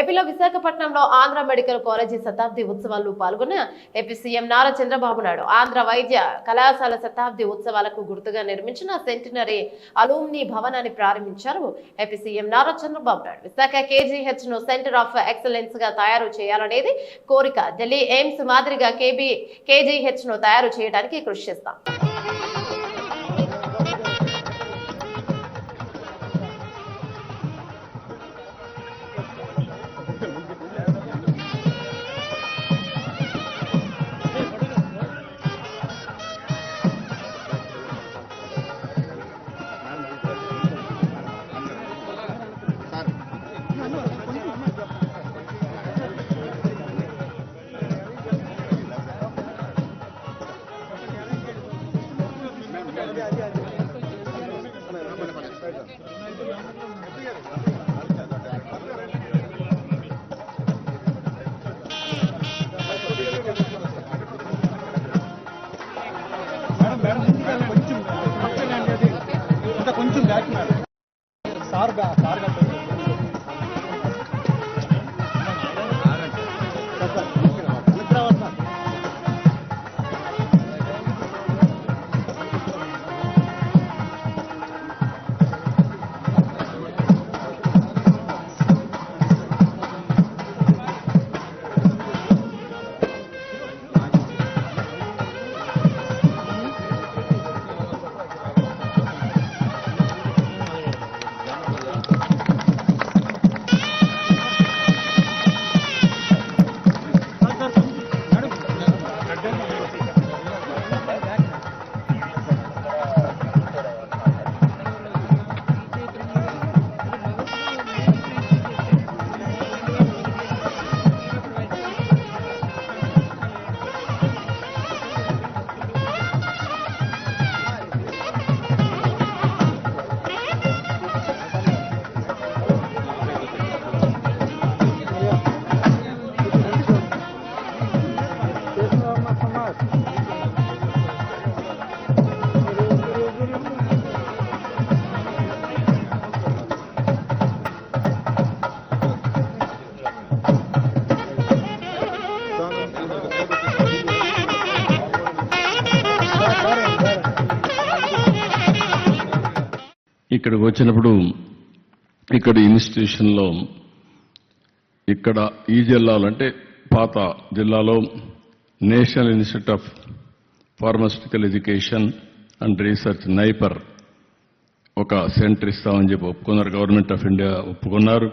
ఏపీలో విశాఖపట్నంలో Andhra medical college శతాబ్ది ఉత్సవాల్లో పాల్గొన్న ఏపీ సీఎం నారా చంద్రబాబు నాయుడు ఆంధ్ర వైద్య కళాశాల శతాబ్ది ఉత్సవాలకు గుర్తుగా నిర్మించిన సెంటినరీ అలూమ్ని భవనాన్ని ప్రారంభించారు ఏపీ సీఎం నారా చంద్రబాబు నాయుడు. విశాఖ కేజీహెచ్ను సెంటర్ ఆఫ్ ఎక్సలెన్స్గా తయారు చేయాలనేది కోరిక. ఢిల్లీ ఎయిమ్స్ మాదిరిగా కేబీ కేజీహెచ్ను తయారు చేయడానికి కృషి చేస్తాం. சார்பா சார்பா ఇక్కడికి వచ్చినప్పుడు ఇక్కడ ఇన్స్టిట్యూషన్లో ఇక్కడ ఈ జిల్లాలో అంటే పాత జిల్లాలో national institute of pharmaceutical education and research NIPER ఒక సెంటర్ ఇస్తామని చెప్పి ఒప్పుకున్నారు. గవర్నమెంట్ ఆఫ్ ఇండియా ఒప్పుకున్నారు.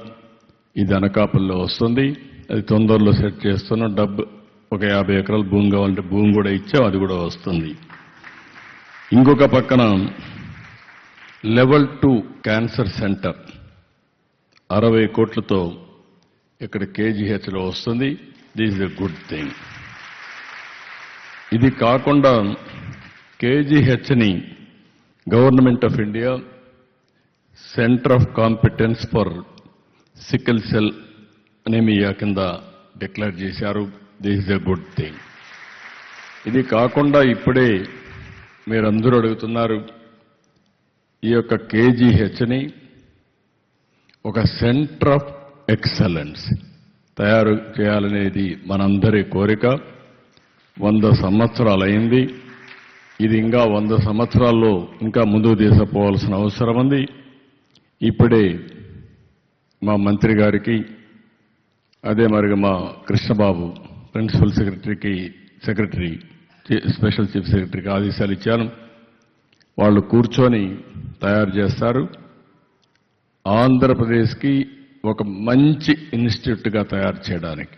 ఇది అనకాపల్లిలో వస్తుంది. అది తొందరలో సెట్ చేస్తున్నాం. డబ్బు ఒక యాభై ఎకరాల భూమి కావాలంటే భూమి కూడా ఇచ్చాం. అది కూడా వస్తుంది. ఇంకొక పక్కన లెవెల్ టూ క్యాన్సర్ సెంటర్ అరవై కోట్లతో ఇక్కడ కేజీహెచ్లో వస్తుంది. This is a good thing. ఇది కాకుండా కేజీహెచ్ని government of India centre of competence for sickle cell anaemia కింద డిక్లేర్ చేశారు. This is a good thing. ఇది కాకుండా ఇప్పుడే మీరందరూ అడుగుతున్నారు ఈ యొక్క కేజీహెచ్ని ఒక సెంటర్ ఆఫ్ ఎక్సలెన్స్ తయారు చేయాలనేది మనందరి కోరిక. వంద సంవత్సరాలైంది. ఇది ఇంకా వంద సంవత్సరాల్లో ఇంకా ముందుకు తీసుకుపోవాల్సిన అవసరం ఉంది. ఇప్పుడే మా మంత్రి గారికి అదే మరి మా కృష్ణబాబు ప్రిన్సిపల్ సెక్రటరీకి సెక్రటరీ స్పెషల్ చీఫ్ సెక్రటరీకి ఆదేశాలు ఇచ్చాను. వాళ్ళు కూర్చొని తయారు చేస్తారు. ఆంధ్రప్రదేశ్కి ఒక మంచి ఇన్స్టిట్యూట్గా తయారు చేయడానికి.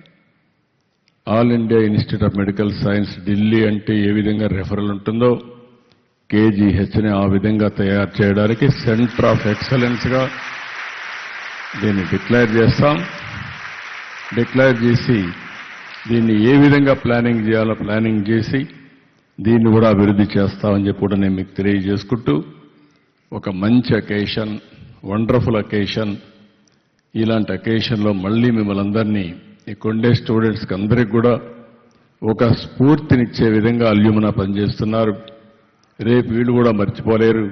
All India institute of medical science Delhi అంటే ఏ విధంగా రెఫరల్ ఉంటుందో కేజీహెచ్ని ఆ విధంగా తయారు చేయడానికి సెంటర్ ఆఫ్ ఎక్సలెన్స్గా దీన్ని డిక్లేర్ చేస్తాం. డిక్లేర్ చేసి దీన్ని ఏ విధంగా ప్లానింగ్ చేయాలో ప్లానింగ్ చేసి దీన్ని కూడా అభివృద్ధి చేస్తామని చెప్పి కూడా నేను మీకు తెలియజేసుకుంటూ ఒక మంచి అకేషన్ వండర్ఫుల్ అకేషన్ ఇలాంటి అకేషన్లో మళ్ళీ మిమ్మల్ని అందరినీ ఈ కొండే స్టూడెంట్స్కి అందరికి కూడా ఒక స్ఫూర్తినిచ్చే విధంగా అల్యూమినా పనిచేస్తున్నారు. రేపు వీళ్ళు కూడా మర్చిపోలేరు.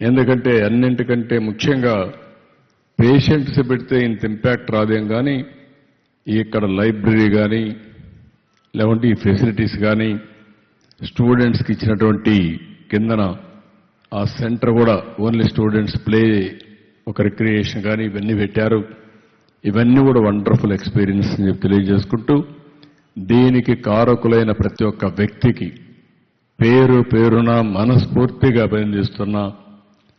ఎందుకంటే అన్నింటికంటే ముఖ్యంగా పేషెంట్స్ పెడితే ఇంత ఇంపాక్ట్ రాదేం కానీ ఇక్కడ లైబ్రరీ కానీ లేకుంటే ఈ ఫెసిలిటీస్ కానీ స్టూడెంట్స్కి ఇచ్చినటువంటి కిందన ఆ సెంటర్ కూడా ఓన్లీ స్టూడెంట్స్ ప్లే ఒక రిక్రియేషన్ కానీ ఇవన్నీ పెట్టారు. ఇవన్నీ కూడా వండర్ఫుల్ ఎక్స్పీరియన్స్ అని చెప్పి తెలియజేసుకుంటూ దీనికి కారకులైన ప్రతి ఒక్క వ్యక్తికి పేరు పేరున మనస్ఫూర్తిగా అభినందిస్తున్నా.